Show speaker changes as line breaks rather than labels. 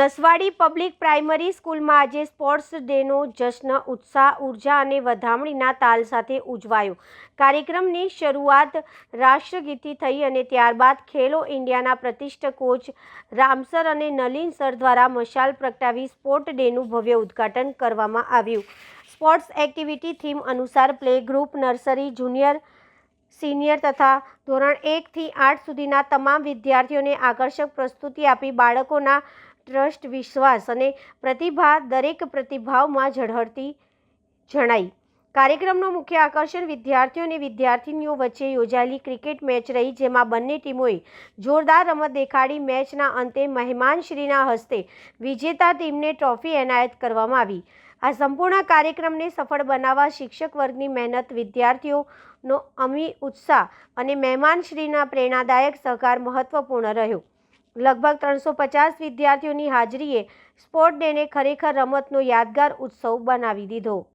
Naswadi public primary સ્કૂલમાં આજે sports ડેનો જશ્ન, ઉત્સાહ, ઊર્જા અને વધામણીના તાલ સાથે ઉજવાયો. કાર્યક્રમની શરૂઆત રાષ્ટ્રગીતથી થઈ અને ત્યારબાદ ખેલો ઇન્ડિયાના પ્રતિષ્ઠ કોચ રામસર અને નલિન સર દ્વારા મશાલ પ્રગટાવી સ્પોર્ટ ડેનું ભવ્ય ઉદ્ઘાટન કરવામાં આવ્યું. સ્પોર્ટ્સ એક્ટિવિટી થીમ અનુસાર play group, nursery, junior, senior તથા ધોરણ એકથી આઠ સુધીના તમામ વિદ્યાર્થીઓને આકર્ષક પ્રસ્તુતિ આપી બાળકોના ટ્રસ્ટ, વિશ્વાસ અને પ્રતિભા દરેક પ્રતિભાવમાં ઝળહળતી જણાઈ. કાર્યક્રમનો મુખ્ય આકર્ષણ વિદ્યાર્થીઓ અને વિદ્યાર્થીનીઓ વચ્ચે યોજાયેલી ક્રિકેટ મેચ રહી, જેમાં બંને ટીમોએ જોરદાર રમત દેખાડી મેચના અંતે મહેમાનશ્રીના હસ્તે વિજેતા ટીમને ટ્રોફી એનાયત કરવામાં આવી. આ સંપૂર્ણ કાર્યક્રમને સફળ બનાવવા શિક્ષક વર્ગની મહેનત, વિદ્યાર્થીઓનો અમી ઉત્સાહ અને મહેમાનશ્રીના પ્રેરણાદાયક સહકાર મહત્વપૂર્ણ રહ્યો. લગભગ ત્રણસો પચાસ વિદ્યાર્થીઓની હાજરીએ સ્પોર્ટ ડેને ખરેખર રમતનો યાદગાર ઉત્સવ બનાવી દીધો.